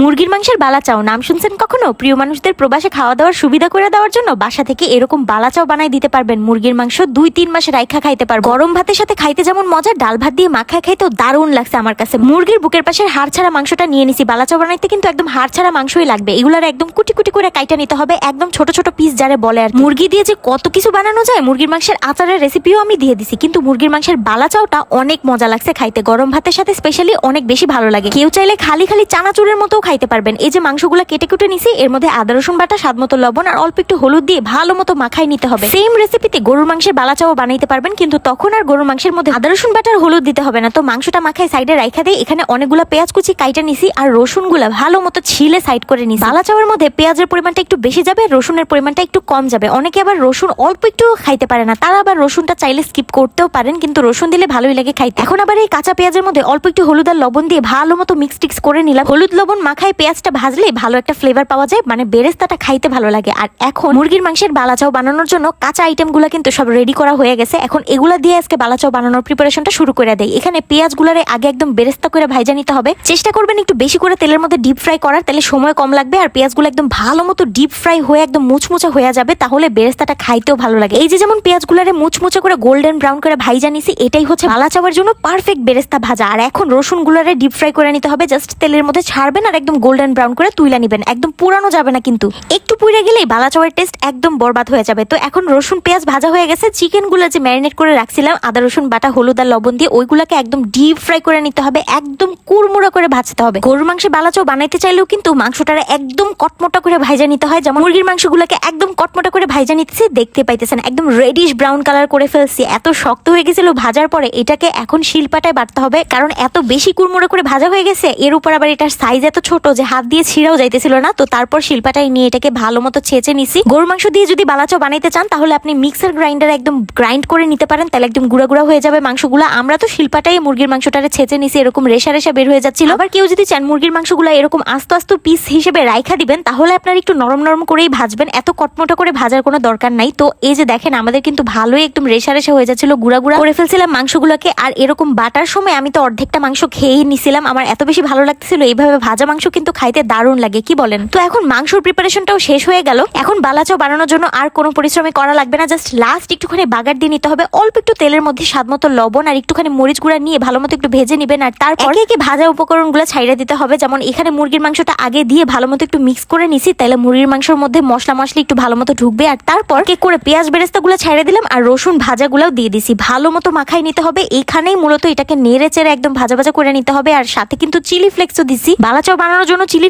মুরগির মাংসের বালা বালাচাও নাম শুনছেন কখনো? প্রিয় মানুষদের প্রবাসে খাওয়া দাওয়ার সুবিধা করে দেওয়ার জন্য বাসা থেকে এরকম বালাচাও বানাই দিতে পারবেন। মুরগির মাংস দুই তিন মাসে রাইখা খাইতে পারবেন গরম ভাতের সাথে খাইতে যেমন মজা, ডাল ভাত দিয়ে মাখায় খাইতেও দারুণ লাগছে আমার কাছে। মুরগির বুকের পাশের হাড় ছাড়া মাংসটা নিয়ে নিছি। বালা বালাচাও বানাইতে কিন্তু একদম হাড় ছাড়া মাংসই লাগবে। এগুলার একদম কুটি কুটি করে কাইটা নিতে হবে, একদম ছোট ছোট পিস যারে বলে আর মুরগি দিয়ে যে কত কিছু বানানো যায়, মুরগির মাংসের আচারের রেসিপিও আমি দিয়ে দিছি। কিন্তু মুরগির মাংসের বালা বালাচাওটা অনেক মজা লাগছে খাইতে। গরম ভাতের সাথে স্পেশালি অনেক বেশি ভালো লাগে। কেউ চাইলে খালি খালি চানাচুরের মতো খাইতে পারবেন। এই যে মাংসগুলো কেটে কুটে নিছি, এর মধ্যে আদা, রসুন বাটা, স্বাদ মতো লবণ আর অল্প একটু হলুদ দিয়ে ভালো মতো মাখাই নিতে হবে। সেম রেসিপিতে গরুর মাংসের বালাচাও বানাইতে পারবেন, কিন্তু তখন আর গরুর মাংসের মধ্যে আদা, রসুন বাটার হলুদ দিতে হবে না। তো মাংসটা মাখায় সাইডে রাইখা দিয়ে এখানে অনেকগুলো পেঁয়াজ কুচি কাইটা নিছি আর রসুনগুলা ভালো মতো ছিলে সাইড করে নিছি। বালাচাওয়ের মধ্যে পেঁয়াজের পরিমাণটা একটু বেশি যাবে, রসুনের পরিমাণটা একটু কম যাবে। অনেকে আবার রসুন অল্প একটু খাইতে পারে না। তারা আবার রসুনটা চাইলে স্কিপ করতেও পারেন, কিন্তু রসুন দিলে ভালোই লাগে খাইতে। এখন আবার এই কাঁচা পেঁয়াজের মধ্যে অল্প একটু হলুদ আর লবণ দিয়ে ভালো মতো মিক্স টিক্স করে নিলাম। হলুদ, লবণ মাখায় পেঁয়াজটা ভাজলে ভালো একটা ফ্লেভার পাওয়া যায় মানে বেরেস্তাটা খাইতে ভালো লাগে। আর এখন মুরগির মাংসের বালাচাও বানানোর জন্য কাঁচা আইটেমগুলো কিন্তু সব রেডি করা হয়ে গেছে। এখন এগুলা দিয়ে আজকে বালাচাও বানানোর প্রিপারেশনটা শুরু করে দেয় এখানে পেঁয়াজগুলারে আগে একদম বেরেস্তা করে ভাইজা নিতে হবে। চেষ্টা করবেন একটু বেশি করে তেলের মধ্যে ডিপ ফ্রাই করার, তাহলে সময় কম লাগবে আর পেঁয়াজগুলো একদম ভালো মতো ডিপ ফ্রাই হয়ে একদম মুচমুচা হয়ে যাবে, তাহলে বেরেস্তাটা খাইতেও ভালো লাগে। এই যে যেমন পেঁয়াজগুলারে মুচমুচা করে গোল্ডেন ব্রাউন করে ভাইজা নিছি, এটাই হচ্ছে বালা চাওয়ার জন্য পারফেক্ট বেরেস্তা ভাজা। আর এখন রসুনগুলারে ডিপ ফ্রাই করে নিতে হবে জাস্ট তেলের মধ্যে ছাড়বেন আর একদম গোল্ডেন ব্রাউন করে তুইলা নিবেন। একদম পুরানো যাবে না কিন্তু। একটু পুড়ে গেলেই বালা চাওয়ার টেস্ট একদম বরবাদ হয়ে যাবে। তো এখন রসুন, পেঁয়াজ ভাজা হয়ে গেছে। চিকেনগুলো যে ম্যারিনেট করে রাখছিলাম, আদা, রসুন, বাটা, হলুদ আর লবণ দিয়ে, ওইগুলাকে একদম ডিপ ফ্রাই করে নিতে হবে। একদম কুড়মুড়া করে ভাজতে হবে। গরুর মাংসের বালাচাও বানাইতে চাইলেও কিন্তু মাংসটা একদম কটমোটা করে ভাইজা নিতে হয়। যেমন মুরগির মাংসগুলোকে একদম কটমোটা করে ভাইজা নিতেছে, দেখতে পাইতেছেন, একদম রেডিশ ব্রাউন কালার করে ফেলছি। এত শক্ত হয়ে গেছিল ভাজার পরে এটাকে এখন শিলপাটায় বাটতে হবে। কারণ এত বেশি কুড়মুড়ো করে ভাজা হয়ে গেছে, এর উপর আবার এটার সাইজ এত ছোট যে হাত দিয়ে ছিঁড়াও যাইতেছিল না, তো তারপর শিলপাটায় নিয়ে এটাকে ভালো মতো ছেঁচে নিছি। গরুর মাংস দিয়ে যদি বালাচাও বানাইতে চান, তাহলে আপনি মিক্সার গ্রাইন্ডার একদম গ্রাইন্ড করে নিতে পারেন, তাহলে একদম গুঁড়া গুঁড়া হয়ে যাবে মাংসগুলো। আমরা তো শিলপাটাই মুরগির মাংসটারে ছেঁচে নিছি, এরকম রেশা রেশা বের হয়ে যাচ্ছিল। আবার কেউ যদি চান মুরগির মাংসগুলো এরকম আস্তে আস্তে পিস হিসেবে রাইখা দিবেন, তাহলে আপনার একটু নরম নরম করেই ভাজবেন। এত কটমটা করে ভাজার কোনো দরকার নাই। তো এই যে দেখেন, আমাদের কিন্তু ভালোই একদম রেশা রেশা হয়ে যাচ্ছিল, গুঁড়া গুঁড়া। করে ফেলছিলাম মাংসগুলোকে, আর এরকম বাটার সময় আমি তো অর্ধেকটা মাংস খেয়েই নিছিলাম। আমার এত বেশি ভালো লাগতেছিল, এইভাবে ভাজা মাংস কিন্তু খাইতে দারুণ লাগে, কি বলেন? তো এখন মাংসর প্রিপারেশনটাও শেষ হয়ে গেল। এখন বালাচাও বানানোর জন্য আর কোনো পরিশ্রমই করা লাগবে না জাস্ট লাস্ট একটুখানি বাগার দিয়ে নিতে হবে। অল্প একটু তেলের মধ্যে স্বাদ মতো লবণ আর একটুখানি মরিচ গুঁড়া নিয়ে ভালো মতো একটু ভেজে নেবেন আর তারপর একে ভাজা উপকরণগুলো ছাইড়া দিতে হবে। যেমন এখানে মুরগির মাংসটা আগে দিয়ে ভালো মতো একটু মিক্স করে নিছি তাহলে মুরগির মাংসের মধ্যে মশলা মশলা একটু ভালো মতো ঢুকবে। আর তারপর কে করে পেঁয়াজ বেরেস্তাগুলো ছাইড়ে দিলাম আর রসুন ভাজা ভাজাগুলোও দিয়ে দিছি। ভালো মতো মাখাই নিতে হবে। এখানেই মূলত এটাকে নেড়ে চেড়ে একদম ভাজা ভাজা করে নিতে হবে। আর সাথে কিন্তু চিলি ফ্লেক্সও দিছি। বালাচাও বানানোর জন্য চিলি